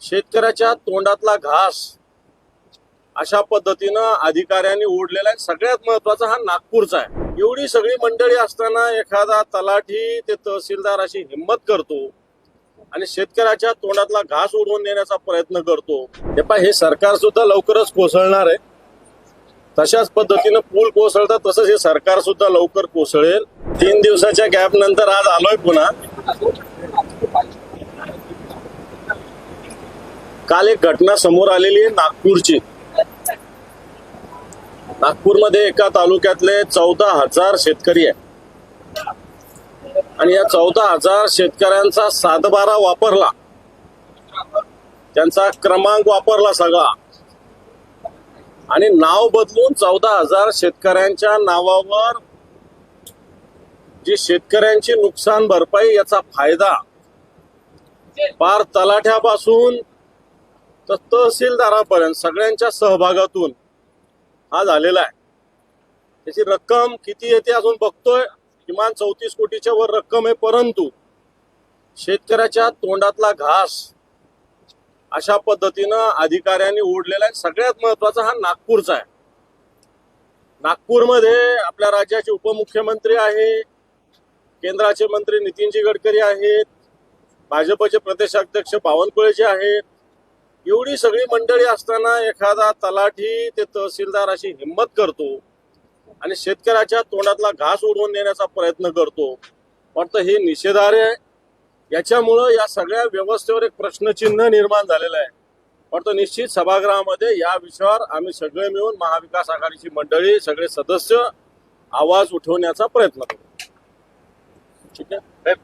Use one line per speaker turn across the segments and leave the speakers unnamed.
शेतकऱ्याच्या तोंडातला घास अशा पद्धतीनं अधिकाऱ्यांनी ओढलेला आहे. सगळ्यात महत्त्वाचा हा नागपूरचा आहे. एवढी सगळी मंडळी असताना एखादा तलाठी ते तहसीलदार अशी हिंमत करतो आणि शेतकऱ्याच्या तोंडातला घास उडवून देण्याचा प्रयत्न करतो. हे पा हे सरकार सुद्धा लवकरच कोसळणार आहे. तशाच पद्धतीनं पूल कोसळतात तसंच हे सरकार सुद्धा लवकर कोसळेल. तीन दिवसाच्या गॅप नंतर आज आलोय पुन्हा. काल एक घटना समोर आलेली आहे नागपूरची. नागपूरमध्ये एका तालुक्यातले चौदा हजार शेतकरी आहे आणि या चौदा हजार शेतकऱ्यांचा सातबारा वापरला. त्यांचा क्रमांक वापरला सगळा. आणि नाव बदलून चौदा हजार शेतकऱ्यांच्या नावावर जी शेतकऱ्यांची नुकसान भरपाई याचा फायदा पार तलाठ्यापासून तर तहसीलदारापर्यंत सगळ्यांच्या सहभागातून हा झालेला आहे. त्याची रक्कम किती येते अजून बघतोय. किमान चौतीस कोटीच्या वर रक्कम आहे परंतु शेतकऱ्याच्या तोंडातला घास अशा पद्धतीनं अधिकाऱ्यांनी ओढलेला आहे. सगळ्यात महत्त्वाचा हा नागपूरचा आहे. नागपूरमध्ये आपल्या राज्याचे उपमुख्यमंत्री आहे केंद्राचे मंत्री नितीनजी गडकरी आहेत भाजपचे प्रदेशाध्यक्ष बावनकुळेजी आहेत एवढी सगळी मंडळी असताना एखादा तलाठी ते तहसीलदार अशी हिंमत करतो आणि शेतकऱ्याच्या तोंडातला घास उडवून देण्याचा प्रयत्न करतो. वाटतं हे निषेधार्ह आहे. याच्यामुळं या सगळ्या व्यवस्थेवर एक प्रश्नचिन्ह निर्माण झालेलं आहे. वाटतं निश्चित सभागृहामध्ये या विषयावर आम्ही सगळे मिळून महाविकास आघाडीची मंडळी सगळे सदस्य आवाज उठवण्याचा प्रयत्न करू. ठीक आहे?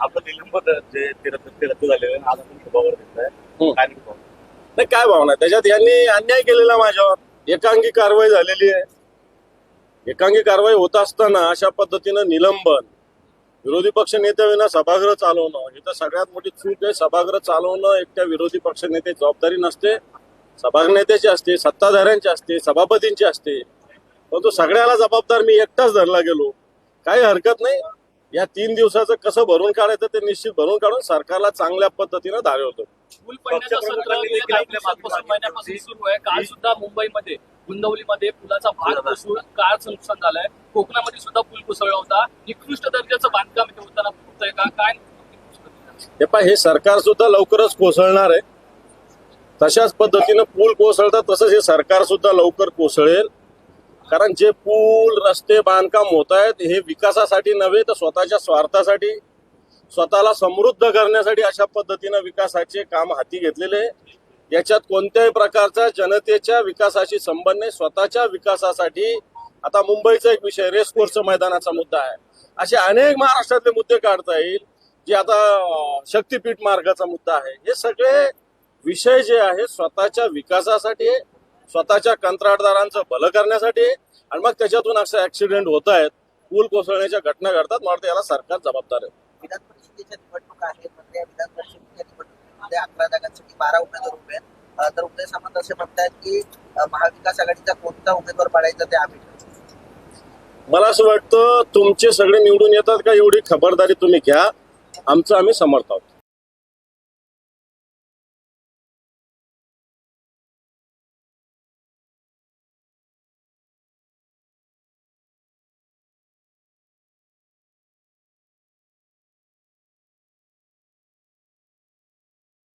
आपलं निलंबन जे ते रद्द ते रद्द झालेलं आहे आज आपण. काय नाही
काय भावना? त्याच्यात यांनी अन्याय केलेला माझ्यावर. एकांगी कारवाई झालेली आहे. एकांगी कारवाई होत असताना अशा पद्धतीनं निलंबन विरोधी पक्ष नेत्याविना सभागृह चालवणं ही तर सगळ्यात मोठी चूक आहे. सभागृह चालवणं एकट्या विरोधी पक्ष नेते जबाबदारी नसते. सभागृह नेत्याची असते सत्ताधाऱ्यांची असते सभापतींची असते. परंतु सगळ्याला जबाबदार मी एकटाच धरला गेलो. काही हरकत नाही. या तीन दिवसाचं कसं भरून काढायचं ते निश्चित भरून काढून सरकारला चांगल्या पद्धतीनं धारवतो
केली.
सुद्धा मुंबईमध्ये गुंदवलीमध्ये पुलाचा भाग कोसळून कारचं नुकसान झालंय. कोकणामध्ये सुद्धा पूल कोसळला होता. निकृष्ट दर्जाचं बांधकाम इथे होताना होतंय का? काय
हे पहा हे सरकार सुद्धा लवकरच कोसळणार आहे. तशाच पद्धतीनं पूल कोसळतात तसंच हे सरकार सुद्धा लवकर कोसळेल. कारण जे पूल रस्ते बांधकाम होत आहेत हे विकासासाठी नव्हे तर स्वतःच्या स्वार्थासाठी स्वतःला समृद्ध करण्यासाठी अशा पद्धतीनं विकासाचे काम हाती घेतलेले आहे. याच्यात कोणत्याही प्रकारचा जनतेच्या विकासाशी संबंध नाही. स्वतःच्या विकासासाठी आता मुंबईचा एक विषय रेस मैदानाचा मुद्दा आहे. असे अनेक महाराष्ट्रातले मुद्दे काढता येईल जे आता शक्तीपीठ मार्गाचा मुद्दा आहे. हे सगळे विषय जे आहेत स्वतःच्या विकासासाठी स्वतःच्या कंत्राटदारांचं भलं करण्यासाठी आणि मग त्याच्यातून असे ऍक्सिडेंट होत आहेत पूल कोसळण्याच्या घटना घडतात मला वाटतं याला सरकार जबाबदार आहे.
विधान परिषदेच्या निवडणुका आहेत म्हणजे या विधान परिषदेच्या निवडणुकीमध्ये अकरा जागांसाठी बारा उमेदवार उभे आहेत. तर उदय सामंत असे म्हणतात की महाविकास आघाडीचा कोणता उमेदवार पाडायचा ते आम्ही.
मला असं वाटतं तुमचे सगळे निवडून येतात का एवढी खबरदारी तुम्ही घ्या आमचं आम्ही समर्थ आहोत.